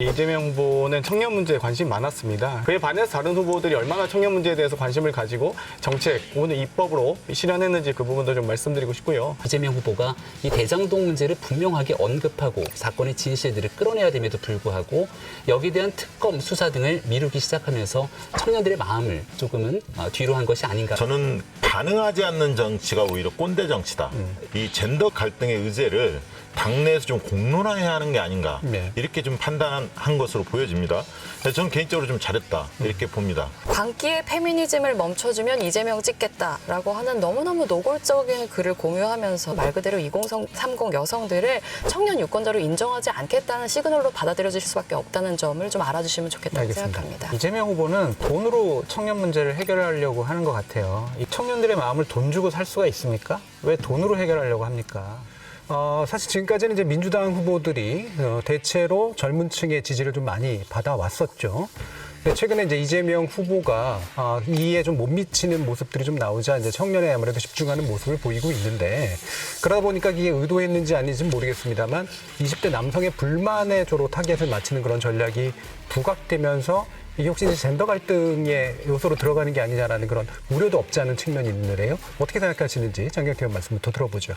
이재명 후보는 청년 문제에 관심이 많았습니다. 그에 반해서 다른 후보들이 얼마나 청년 문제에 대해서 관심을 가지고 정책 혹은 입법으로 실현했는지 그 부분도 좀 말씀드리고 싶고요. 이재명 후보가 이 대장동 문제를 분명하게 언급하고 사건의 진실들을 끌어내야 됨에도 불구하고 여기에 대한 특검 수사 등을 미루기 시작하면서 청년들의 마음을 조금은 어, 뒤로 한 것이 아닌가. 저는 반응하지 않는 정치가 오히려 꼰대 정치다. 이 젠더 갈등의 의제를 당내에서 좀 공론화해야 하는 게 아닌가 네. 이렇게 좀 판단한 것으로 보여집니다. 저는 개인적으로 좀 잘했다 이렇게 봅니다. 광기의 페미니즘을 멈춰주면 이재명 찍겠다라고 하는 너무너무 노골적인 글을 공유하면서 말 그대로 2030 여성들을 청년 유권자로 인정하지 않겠다는 시그널로 받아들여질 수밖에 없다는 점을 좀 알아주시면 좋겠다고 생각합니다. 이재명 후보는 돈으로 청년 문제를 해결하려고 하는 것 같아요. 이 청년들의 마음을 돈 주고 살 수가 있습니까? 왜 돈으로 해결하려고 합니까? 어, 사실 지금까지는 이제 민주당 후보들이 어, 대체로 젊은 층의 지지를 좀 많이 받아왔었죠. 근데 최근에 이제 이재명 후보가 아, 이에 좀 못 미치는 모습들이 좀 나오자 이제 청년에 아무래도 집중하는 모습을 보이고 있는데 그러다 보니까 이게 의도했는지 아닌지는 모르겠습니다만 20대 남성의 불만에 주로 타겟을 맞추는 그런 전략이 부각되면서 이게 혹시 젠더 갈등의 요소로 들어가는 게 아니냐라는 그런 우려도 없지 않은 측면이 있는데요. 어떻게 생각하시는지 장경태 의원 말씀부터 들어보죠.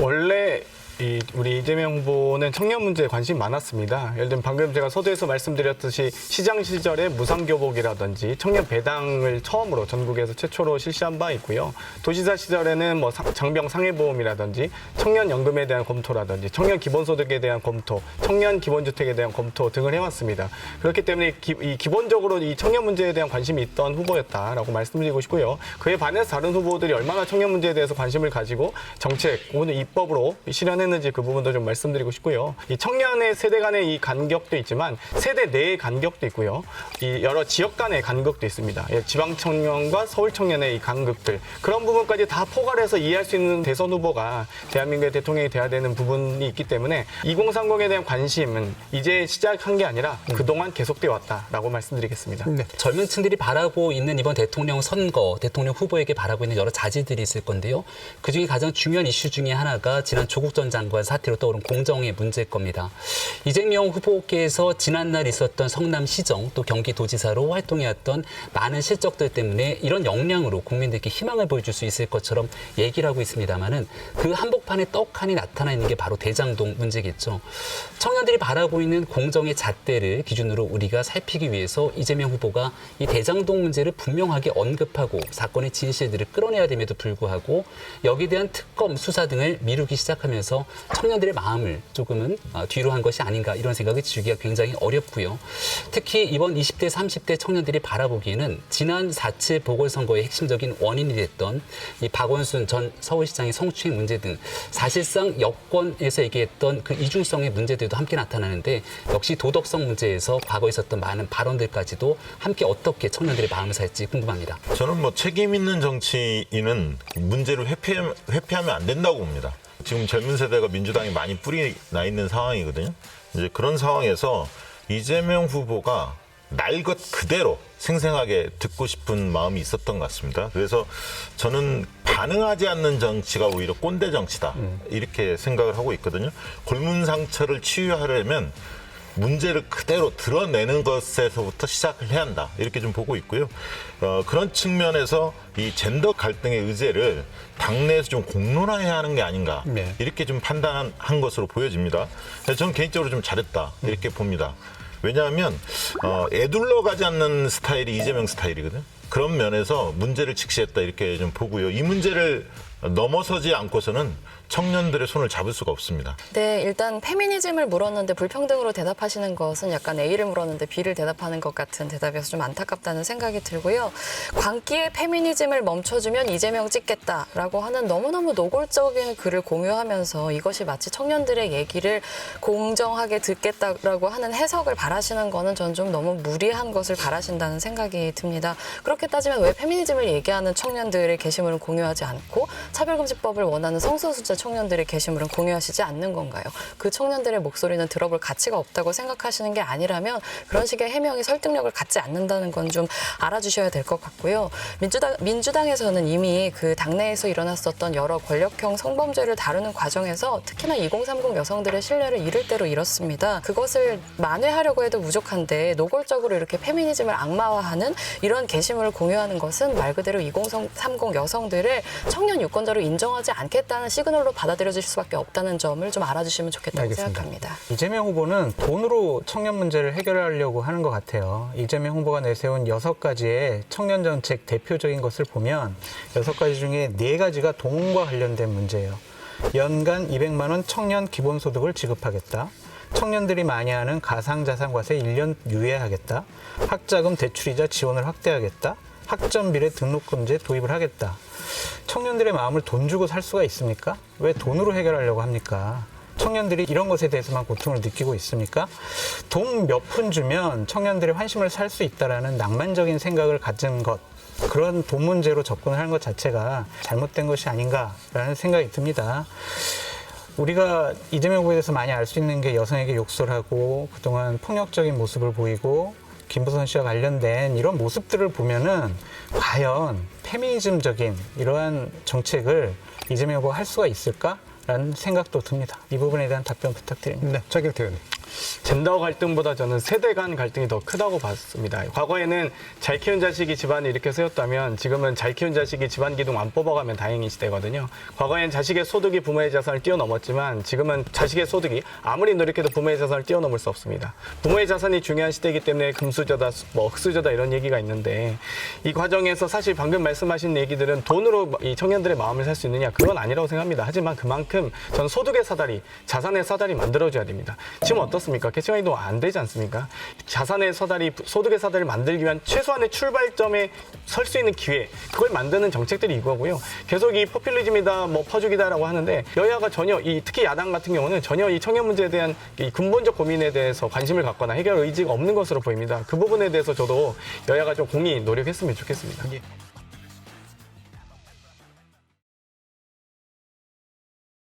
원래 이 우리 이재명 후보는 청년 문제에 관심이 많았습니다. 예를 들면 방금 제가 서두에서 말씀드렸듯이 시장 시절에 무상교복이라든지 청년 배당을 처음으로 전국에서 최초로 실시한 바 있고요. 도시사 시절에는 뭐 상- 장병 상해보험이라든지 청년 연금에 대한 검토라든지 청년 기본소득에 대한 검토, 청년 기본주택에 대한 검토 등을 해왔습니다. 그렇기 때문에 기, 이 기본적으로 이 청년 문제에 대한 관심이 있던 후보였다라고 말씀드리고 싶고요. 그에 반해서 다른 후보들이 얼마나 청년 문제에 대해서 관심을 가지고 정책 혹은 입법으로 실현 했는지 그 부분도 좀 말씀드리고 싶고요. 이 청년의 세대 간의 이 간격도 있지만 세대 내의 간격도 있고요. 이 여러 지역 간의 간격도 있습니다. 예, 지방 청년과 서울 청년의 이 간극들 그런 부분까지 다 포괄해서 이해할 수 있는 대선 후보가 대한민국의 대통령이 돼야 되는 부분이 있기 때문에 2030에 대한 관심은 이제 시작한 게 아니라 그동안 계속돼 왔다라고 말씀드리겠습니다. 네. 젊은 층들이 바라고 있는 이번 대통령 선거, 대통령 후보에게 바라고 있는 여러 자질들이 있을 건데요. 그중에 가장 중요한 이슈 중에 하나가 지난 조국 전 장관 사태로 떠오른 공정의 문제일 겁니다. 이재명 후보께서 지난날 있었던 성남시정 또 경기도지사로 활동해왔던 많은 실적들 때문에 이런 역량으로 국민들께 희망을 보여줄 수 있을 것처럼 얘기를 하고 있습니다만은 그 한복판에 떡하니 나타나 있는 게 바로 대장동 문제겠죠. 청년들이 바라고 있는 공정의 잣대를 기준으로 우리가 살피기 위해서 이재명 후보가 이 대장동 문제를 분명하게 언급하고 사건의 진실들을 끌어내야 됨에도 불구하고 여기에 대한 특검 수사 등을 미루기 시작하면서 청년들의 마음을 조금은 어, 뒤로 한 것이 아닌가 이런 생각을 지우기가 굉장히 어렵고요. 특히 이번 20대, 30대 청년들이 바라보기에는 지난 4.7 보궐선거의 핵심적인 원인이 됐던 이 박원순 전 서울시장의 성추행 문제 등 사실상 여권에서 얘기했던 그 이중성의 문제들도 함께 나타나는데 역시 도덕성 문제에서 과거에 있었던 많은 발언들까지도 함께 어떻게 청년들의 마음을 살지 궁금합니다. 저는 뭐 책임 있는 정치인은 문제를 회피, 회피하면 안 된다고 봅니다. 지금 젊은 세대가 민주당이 많이 뿌리 나 있는 상황이거든요. 이제 그런 상황에서 이재명 후보가 날 것 그대로 생생하게 듣고 싶은 마음이 있었던 것 같습니다. 그래서 저는 반응하지 않는 정치가 오히려 꼰대 정치다. 이렇게 생각을 하고 있거든요. 골문 상처를 치유하려면 문제를 그대로 드러내는 것에서부터 시작을 해야 한다. 이렇게 좀 보고 있고요. 어, 그런 측면에서 이 젠더 갈등의 의제를 당내에서 좀 공론화해야 하는 게 아닌가. 네. 이렇게 좀 판단한 한 것으로 보여집니다. 저는 개인적으로 좀 잘했다. 이렇게 봅니다. 왜냐하면 어, 애둘러 가지 않는 스타일이 이재명 스타일이거든 요. 그런 면에서 문제를 직시했다 이렇게 좀 보고요. 이 문제를 넘어서지 않고서는 청년들의 손을 잡을 수가 없습니다. 네, 일단 페미니즘을 물었는데 불평등으로 대답하시는 것은 약간 A를 물었는데 B를 대답하는 것 같은 대답이어서 좀 안타깝다는 생각이 들고요. 광기의 페미니즘을 멈춰주면 이재명 찍겠다라고 하는 너무너무 노골적인 글을 공유하면서 이것이 마치 청년들의 얘기를 공정하게 듣겠다라고 하는 해석을 바라시는 거는 전 좀 너무 무리한 것을 바라신다는 생각이 듭니다. 그렇게 그렇게 따지면 왜 페미니즘을 얘기하는 청년들의 게시물은 공유하지 않고 차별금지법을 원하는 성소수자 청년들의 게시물은 공유하시지 않는 건가요? 그 청년들의 목소리는 들어볼 가치가 없다고 생각하시는 게 아니라면 그런 식의 해명이 설득력을 갖지 않는다는 건 좀 알아주셔야 될 것 같고요. 민주당, 민주당에서는 이미 그 당내에서 일어났었던 여러 권력형 성범죄를 다루는 과정에서 특히나 2030 여성들의 신뢰를 잃을 대로 잃었습니다. 그것을 만회하려고 해도 부족한데 노골적으로 이렇게 페미니즘을 악마화하는 이런 게시물을 공유하는 것은 말 그대로 2030 여성들을 청년 유권자로 인정하지 않겠다는 시그널로 받아들여질 수밖에 없다는 점을 좀 알아주시면 좋겠다고 알겠습니다. 생각합니다. 이재명 후보는 돈으로 청년 문제를 해결하려고 하는 것 같아요. 이재명 후보가 내세운 여섯 가지의 청년 정책 대표적인 것을 보면 여섯 가지 중에 네 가지가 돈과 관련된 문제예요. 연간 200만 원 청년 기본소득을 지급하겠다. 청년들이 많이 하는 가상자산과세 1년 유예하겠다. 학자금 대출이자 지원을 확대하겠다. 학점 비례 등록금제 도입을 하겠다. 청년들의 마음을 돈 주고 살 수가 있습니까? 왜 돈으로 해결하려고 합니까? 청년들이 이런 것에 대해서만 고통을 느끼고 있습니까? 돈 몇 푼 주면 청년들의 환심을 살 수 있다라는 낭만적인 생각을 가진 것. 그런 돈 문제로 접근을 하는 것 자체가 잘못된 것이 아닌가라는 생각이 듭니다. 우리가 이재명 후보에 대해서 많이 알 수 있는 게 여성에게 욕설 하고 그동안 폭력적인 모습을 보이고 김부선 씨와 관련된 이런 모습들을 보면은 과연 페미니즘적인 이러한 정책을 이재명 후보가 할 수가 있을까라는 생각도 듭니다. 이 부분에 대한 답변 부탁드립니다. 네, 차길태 의원님. 젠더 갈등보다 저는 세대 간 갈등이 더 크다고 봤습니다. 과거에는 잘 키운 자식이 집안을 이렇게 세웠다면 지금은 잘 키운 자식이 집안 기둥 안 뽑아가면 다행인 시대거든요. 과거엔 자식의 소득이 부모의 자산을 뛰어넘었지만 지금은 자식의 소득이 아무리 노력해도 부모의 자산을 뛰어넘을 수 없습니다. 부모의 자산이 중요한 시대이기 때문에 금수저다, 뭐 흑수저다 이런 얘기가 있는데 이 과정에서 사실 방금 말씀하신 얘기들은 돈으로 이 청년들의 마음을 살 수 있느냐 그건 아니라고 생각합니다. 하지만 그만큼 전 소득의 사다리, 자산의 사다리 만들어줘야 됩니다. 지금 어떻 습니까? 계층화 이동 안 되지 않습니까? 자산의 사다리, 소득의 사다리를 만들기 위한 최소한의 출발점에 설 수 있는 기회, 그걸 만드는 정책들이 이거고요. 계속 이 포퓰리즘이다, 뭐 퍼주기다라고 하는데 여야가 전혀 이 특히 야당 같은 경우는 전혀 이 청년 문제에 대한 이 근본적 고민에 대해서 관심을 갖거나 해결 의지가 없는 것으로 보입니다. 그 부분에 대해서 저도 여야가 좀 공히 노력했으면 좋겠습니다.